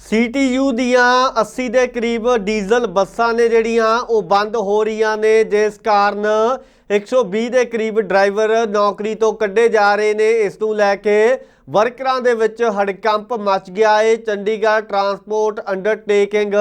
CTU ਦੀਆਂ 80 ਦੇ ਕਰੀਬ ਡੀਜ਼ਲ ਬੱਸਾਂ ਨੇ ਜਿਹੜੀਆਂ ਉਹ ਬੰਦ ਹੋ ਰਹੀਆਂ ਨੇ, ਜਿਸ ਕਾਰਨ 120 ਦੇ ਕਰੀਬ ਡਰਾਈਵਰ ਨੌਕਰੀ ਤੋਂ ਕੱਢੇ ਜਾ ਰਹੇ ਨੇ। ਇਸ ਨੂੰ ਲੈ ਕੇ ਵਰਕਰਾਂ ਦੇ ਵਿੱਚ ਹੜਕੰਪ ਮਚ ਗਿਆ ਏ। ਚੰਡੀਗੜ੍ਹ ਟਰਾਂਸਪੋਰਟ ਅੰਡਰਟੇਕਿੰਗ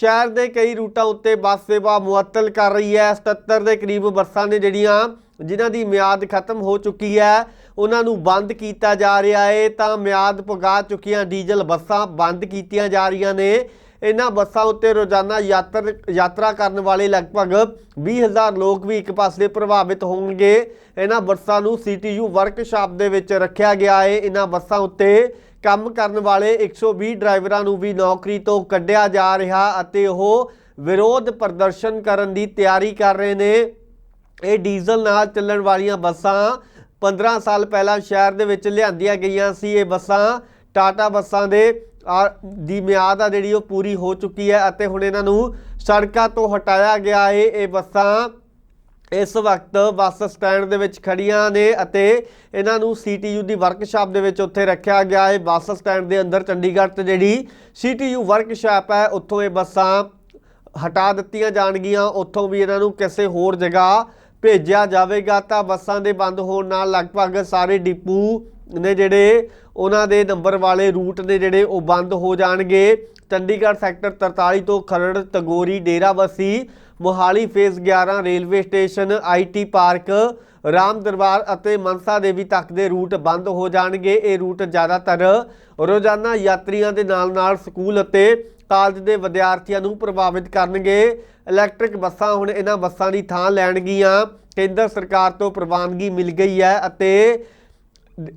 ਸ਼ਹਿਰ ਦੇ ਕਈ ਰੂਟਾਂ ਉੱਤੇ ਬੱਸ ਸੇਵਾ ਮੁਅੱਤਲ ਕਰ ਰਹੀ ਹੈ। 77 ਦੇ ਕਰੀਬ ਬੱਸਾਂ ਨੇ ਜਿਹੜੀਆਂ, ਜਿਨ੍ਹਾਂ ਦੀ ਮਿਆਦ ਖਤਮ ਹੋ ਚੁੱਕੀ ਹੈ। ਉਹਨਾਂ ਨੂੰ ਬੰਦ ਕੀਤਾ ਜਾ ਰਿਹਾ ਹੈ ਤਾਂ ਮਿਆਦ ਪੁਗਾ ਚੁੱਕੀਆਂ ਡੀਜ਼ਲ ਬੱਸਾਂ ਬੰਦ ਕੀਤੀਆਂ ਜਾ ਰਹੀਆਂ ਨੇ। ਇਹਨਾਂ ਬੱਸਾਂ ਉੱਤੇ ਰੋਜ਼ਾਨਾ ਯਾਤਰ, ਯਾਤਰਾ ਕਰਨ ਵਾਲੇ ਲਗਭਗ 20000 ਲੋਕ ਵੀ ਇੱਕ ਪਾਸੇ ਪ੍ਰਭਾਵਿਤ ਹੋਣਗੇ। ਇਹਨਾਂ ਬੱਸਾਂ ਨੂੰ ਸੀਟੀਯੂ ਵਰਕਸ਼ਾਪ ਦੇ ਵਿੱਚ ਰੱਖਿਆ ਗਿਆ ਹੈ ਇਹਨਾਂ ਬੱਸਾਂ ਉੱਤੇ ਕੰਮ ਕਰਨ ਵਾਲੇ 120 ਡਰਾਈਵਰਾਂ ਨੂੰ ਵੀ ਨੌਕਰੀ ਤੋਂ ਕੱਢਿਆ ਜਾ ਰਿਹਾ ਅਤੇ ਉਹ ਵਿਰੋਧ ਪ੍ਰਦਰਸ਼ਨ ਕਰਨ ਦੀ ਤਿਆਰੀ ਕਰ ਰਹੇ ਨੇ। ਇਹ ਡੀਜ਼ਲ ਨਾਲ ਚੱਲਣ ਵਾਲੀਆਂ ਬੱਸਾਂ 15 ਸਾਲ ਪਹਿਲਾਂ ਸ਼ਹਿਰ ਦੇ ਵਿੱਚ ਲਿਆਂਦੀਆਂ ਗਈਆਂ ਸੀ ਇਹ ਬੱਸਾਂ। ਟਾਟਾ ਬੱਸਾਂ ਦੇ ਆ- ਦੀ ਮਿਆਦ ਆ ਜਿਹੜੀ ਉਹ ਪੂਰੀ ਹੋ ਚੁੱਕੀ ਹੈ ਅਤੇ ਹੁਣ ਇਹਨਾਂ ਨੂੰ ਸੜਕਾਂ ਤੋਂ ਹਟਾਇਆ ਗਿਆ ਹੈ ਇਹ ਬੱਸਾਂ ਇਸ ਵਕਤ ਬੱਸ ਸਟੈਂਡ ਦੇ ਵਿੱਚ ਖੜੀਆਂ ਨੇ ਅਤੇ ਇਹਨਾਂ ਨੂੰ ਸੀਟੀਯੂ ਦੀ ਵਰਕਸ਼ਾਪ ਦੇ ਵਿੱਚ ਉੱਥੇ ਰੱਖਿਆ ਗਿਆ ਹੈ ਬੱਸ ਸਟੈਂਡ ਦੇ ਅੰਦਰ ਚੰਡੀਗੜ੍ਹ ਤੇ ਜਿਹੜੀ ਸੀਟੀਯੂ ਵਰਕਸ਼ਾਪ ਹੈ, ਉੱਥੋਂ ਇਹ ਬੱਸਾਂ ਹਟਾ ਦਿੱਤੀਆਂ ਜਾਣਗੀਆਂ। ਉੱਥੋਂ ਵੀ ਇਹਨਾਂ ਨੂੰ ਕਿਸੇ ਹੋਰ ਜਗ੍ਹਾ ਭੇਜਿਆ ਜਾਵੇਗਾ ਤਾਂ ਬੱਸਾਂ ਦੇ ਬੰਦ ਹੋਣ ਨਾਲ ਲਗਭਗ ਸਾਰੇ ਡਿਪੂ ਨੇ ਜਿਹੜੇ ਉਹਨਾਂ ਦੇ ਨੰਬਰ ਵਾਲੇ ਰੂਟ ਨੇ ਜਿਹੜੇ ਉਹ ਬੰਦ ਹੋ ਜਾਣਗੇ। ਚੰਡੀਗੜ੍ਹ ਸੈਕਟਰ 43 ਤੋਂ Kharar, ਤਗੋਰੀ Derabassi Mohali phase 11 railway station IT park, Ram Darbar ਅਤੇ ਮਨਸਾ ਦੇਵੀ ਤੱਕ ਦੇ ਰੂਟ ਬੰਦ ਹੋ ਜਾਣਗੇ। ਇਹ ਰੂਟ ਜ਼ਿਆਦਾਤਰ ਰੋਜ਼ਾਨਾ ਯਾਤਰੀਆਂ ਦੇ ਨਾਲ-ਨਾਲ ਸਕੂਲ ਅਤੇ ਕਾਲਜ ਦੇ ਵਿਦਿਆਰਥੀਆਂ ਨੂੰ ਪ੍ਰਭਾਵਿਤ ਕਰਨਗੇ। ਇਲੈਕਟ੍ਰਿਕ ਬੱਸਾਂ ਹੁਣ ਇਹਨਾਂ ਬੱਸਾਂ ਦੀ ਥਾਂ ਲੈਣਗੀਆਂ। ਕੇਂਦਰ ਸਰਕਾਰ ਤੋਂ ਪ੍ਰਵਾਨਗੀ ਮਿਲ ਗਈ ਹੈ ਅਤੇ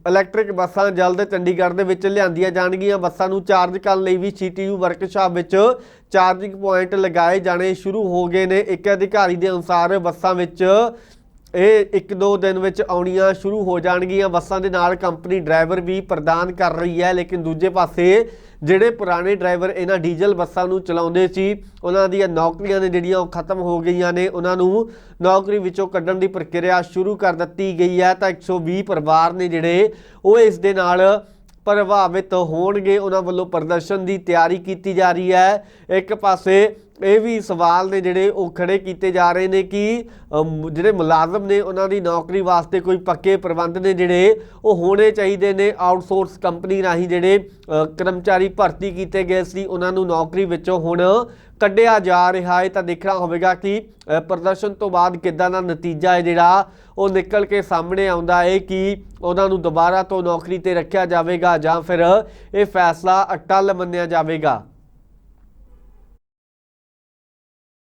ਇਲੈਕਟ੍ਰਿਕ ਬੱਸਾਂ ਜਲਦ ਚੰਡੀਗੜ੍ਹ ਦੇ ਵਿੱਚ ਲਿਆਂਦੀਆਂ ਜਾਣਗੀਆਂ। ਬੱਸਾਂ ਨੂੰ ਚਾਰਜ ਕਰਨ ਲਈ ਵੀ ਸੀਟੀਯੂ ਵਰਕਸ਼ਾਪ ਵਿੱਚ ਚਾਰਜਿੰਗ ਪੁਆਇੰਟ ਲਗਾਏ ਜਾਣੇ ਸ਼ੁਰੂ ਹੋ ਗਏ ਨੇ। ਇੱਕ ਅਧਿਕਾਰੀ ਦੇ ਅਨੁਸਾਰ ਬੱਸਾਂ ਵਿੱਚ ਇਹ ਇੱਕ ਦੋ ਦਿਨ ਵਿੱਚ ਆਉਣੀਆਂ ਸ਼ੁਰੂ ਹੋ ਜਾਣਗੀਆਂ। ਬੱਸਾਂ ਦੇ ਨਾਲ ਕੰਪਨੀ ਡਰਾਈਵਰ ਵੀ ਪ੍ਰਦਾਨ ਕਰ ਰਹੀ ਹੈ, ਲੇਕਿਨ ਦੂਜੇ ਪਾਸੇ ਜਿਹੜੇ ਪੁਰਾਣੇ ਡਰਾਈਵਰ ਇਹਨਾਂ ਡੀਜ਼ਲ ਬੱਸਾਂ ਨੂੰ ਚਲਾਉਂਦੇ ਸੀ, ਉਹਨਾਂ ਦੀਆਂ ਨੌਕਰੀਆਂ ਨੇ ਜਿਹੜੀਆਂ ਉਹ ਖਤਮ ਹੋ ਗਈਆਂ ਨੇ। ਉਹਨਾਂ ਨੂੰ ਨੌਕਰੀ ਵਿੱਚੋਂ ਕੱਢਣ ਦੀ ਪ੍ਰਕਿਰਿਆ ਸ਼ੁਰੂ ਕਰ ਦਿੱਤੀ ਗਈ ਹੈ। ਤਾਂ 120 ਪਰਿਵਾਰ ਨੇ ਜਿਹੜੇ ਉਹ ਇਸ ਦੇ ਨਾਲ ਪ੍ਰਭਾਵਿਤ ਹੋਣਗੇ। ਉਹਨਾਂ ਵੱਲੋਂ ਪ੍ਰਦਰਸ਼ਨ ਦੀ ਤਿਆਰੀ ਕੀਤੀ ਜਾ ਰਹੀ ਹੈ। ਇੱਕ ਪਾਸੇ ਇਹ ਵੀ ਸਵਾਲ ਨੇ ਜਿਹੜੇ ਉਹ ਖੜੇ ਕੀਤੇ ਜਾ ਰਹੇ ਨੇ ਕਿ ਜਿਹੜੇ ਮੁਲਾਜ਼ਮ ਨੇ ਉਹਨਾਂ ਦੀ ਨੌਕਰੀ ਵਾਸਤੇ ਕੋਈ ਪੱਕੇ ਪ੍ਰਬੰਧ ਨੇ ਜਿਹੜੇ ਉਹ ਹੋਣੇ ਚਾਹੀਦੇ ਨੇ ਆਊਟਸੋਰਸ ਕੰਪਨੀ ਰਾਹੀਂ ਜਿਹੜੇ ਕਰਮਚਾਰੀ ਭਰਤੀ ਕੀਤੇ ਗਏ ਸੀ, ਉਹਨਾਂ ਨੂੰ ਨੌਕਰੀ ਵਿੱਚੋਂ ਹੁਣ ਕੱਢਿਆ ਜਾ ਰਿਹਾ ਹੈ। ਤਾਂ ਦੇਖਣਾ ਹੋਵੇਗਾ ਕਿ ਪ੍ਰਦਰਸ਼ਨ ਤੋਂ ਬਾਅਦ ਕਿੱਦਾਂ ਦਾ ਨਤੀਜਾ ਹੈ ਜਿਹੜਾ ਉਹ ਨਿਕਲ ਕੇ ਸਾਹਮਣੇ ਆਉਂਦਾ ਹੈ ਕਿ ਉਹਨਾਂ ਨੂੰ ਦੁਬਾਰਾ ਤੋਂ ਨੌਕਰੀ ਤੇ ਰੱਖਿਆ ਜਾਵੇਗਾ ਜਾਂ ਫਿਰ ਇਹ ਫੈਸਲਾ ਅਟਲ ਮੰਨਿਆ ਜਾਵੇਗਾ।